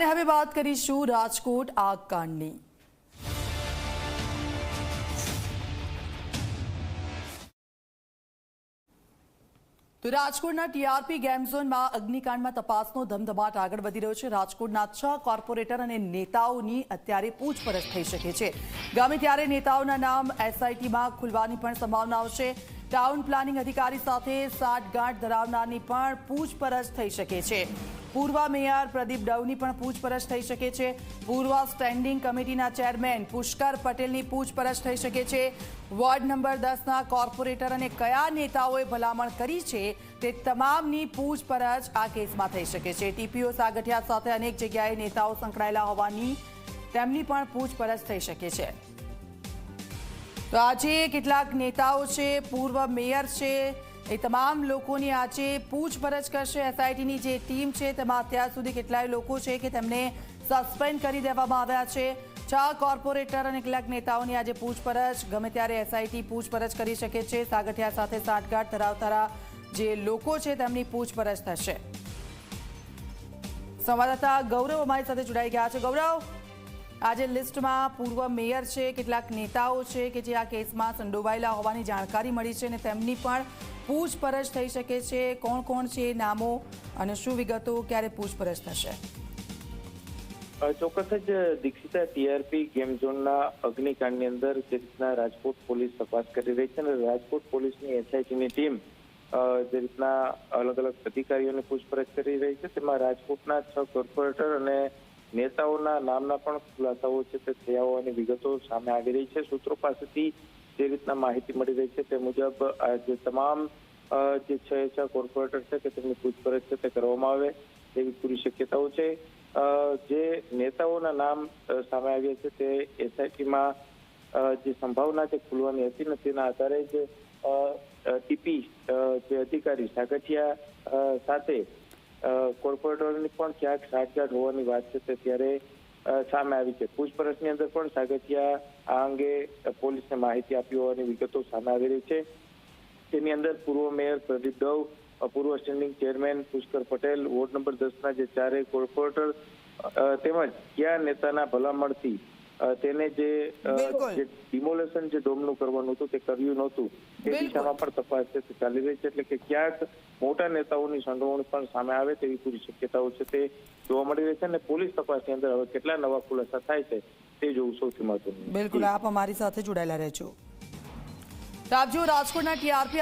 અને હવે વાત કરીશું રાજકોટ આગ કાંડની તો રાજકોટના ટીઆરપી ગેમ ઝોનમાં અગ્નિકાંડમાં તપાસનો ધમધમાટ આગળ વધી રહ્યો છે. રાજકોટના છ કોર્પોરેટર અને નેતાઓની અત્યારે પૂછપરછ થઈ શકે છે. ગમે ત્યારે નેતાઓના નામ એસઆઈટીમાં ખુલવાની પણ સંભાવનાઓ છે ટાઉન પ્લાનિંગ અધિકારી સાથે સાઠગાંઠ ધરાવનારની પણ પૂછપરછ થઈ શકે છે. પૂર્વ મેયર પ્રદીપ ડવની પણ પૂછપરછ થઈ શકે છે. પૂર્વ સ્ટેન્ડિંગ કમિટીના ચેરમેન પુષ્કર પટેલની પૂછપરછ થઈ શકે છે. વોર્ડ નંબર દસના કોર્પોરેટર અને કયા નેતાઓએ ભલામણ કરી છે તે તમામની પૂછપરછ આ કેસમાં થઈ શકે છે. ટીપીઓ સાગઠિયા સાથે અનેક જગ્યાએ નેતાઓ સંકળાયેલા હોવાની તેમની પણ પૂછપરછ થઈ શકે છે. તો આજે કેટલાક નેતાઓ છે, પૂર્વ મેયર છે, એ તમામ લોકોની આજે પૂછપરછ કરશે. એસઆઈટીની જે ટીમ છે, તેમાં અત્યાર સુધી કેટલાય લોકો છે કે તેમને સસ્પેન્ડ કરી દેવામાં આવ્યા છે. છ કોર્પોરેટર અને કેટલાક નેતાઓની આજે પૂછપરછ. ગમે ત્યારે એસઆઈટી પૂછપરછ કરી શકે છે. સાગઠિયા સાથે સાંઠગાંઠ ધરાવતા જે લોકો છે, તેમની પૂછપરછ થશે. સંવાદદાતા ગૌરવ અમારી સાથે જોડાઈ ગયા છે. ગૌરવ? આજે લિસ્ટમાં પૂર્વ મેયર છે, કેટલાક નેતાઓ છે કે જે આ કેસમાં સંડોવાયેલા હોવાની જાણકારી મળી છે અને તેમની પણ પૂછપરછ થઈ શકે છે. કોણ કોણ છે નામો અને શું વિગતો ક્યારે પૂછપરછ થશે? ચોક્કસ જ દીક્ષિતા ટીઆરપી ગેમ ઝોનના અગ્નિકાંડની અંદર જે રીતના રાજકોટ પોલીસ તપાસ કરી રહી છે અને રાજકોટ પોલીસની એસઆઈટીની ટીમ જે રીતના અલગ અલગ અધિકારીઓની પૂછપરછ કરી રહી છે. તેમાં રાજકોટના છ કોર્પોરેટર અને નેતાઓના નામના પણ ખુલાસાઓ છે તે થયા હોવાની વિગતો સામે આવી રહી છે. સૂત્રો પાસેથી જે રીતના માહિતી મળી રહી છે તે મુજબ જે તમામ જે છ છ કોર્પોરેટર છે કે તેમની પૂછપરછ છે તે કરવામાં આવે તેવી પૂરી શક્યતાઓ છે. જે નેતાઓના નામ સામે આવ્યા છે તે એસઆઈટીમાં જે સંભાવના છે ખુલવાની હતી ને તેના આધારે જ ટીપી જે અધિકારી સાગઠિયા સાથે કોર્પોરેટરોની પણ ક્યાંક સાઠગાંઠ હોવાની વાત છે તે ત્યારે સામે આવી છે. પૂછપરછની અંદર પણ સાગઠિયા આ અંગે પોલીસને માહિતી આપી હોવાની વિગતો સામે આવી રહી છે. તેની અંદર પૂર્વ મેયર પ્રદીપ દવ પૂર્વ standing chairman Pushkar Patel, ward number દસના જે ચારેય કોર્પોરેટર તેમજ કયા નેતાના ભલામણથી તેને જે ડિમોલેશન જે ડોમનું કરવાનું હતું તે કર્યું નહોતું. એ દિશામાં પણ તપાસ છે તે ચાલી રહી છે એટલે કે ક્યાંક મોટા નેતાઓની સંડોવણ પણ સામે આવે તેવી પૂરી શક્યતાઓ છે તે જોવા મળી રહી છે અને પોલીસ તપાસની અંદર હવે કેટલા નવા ખુલાસા થાય છે તે જોવું સૌથી મહત્વનું. બિલકુલ આપ અમારી સાથે જોડાયેલા રહેજો. જો રાજકોટના ટીઆરપી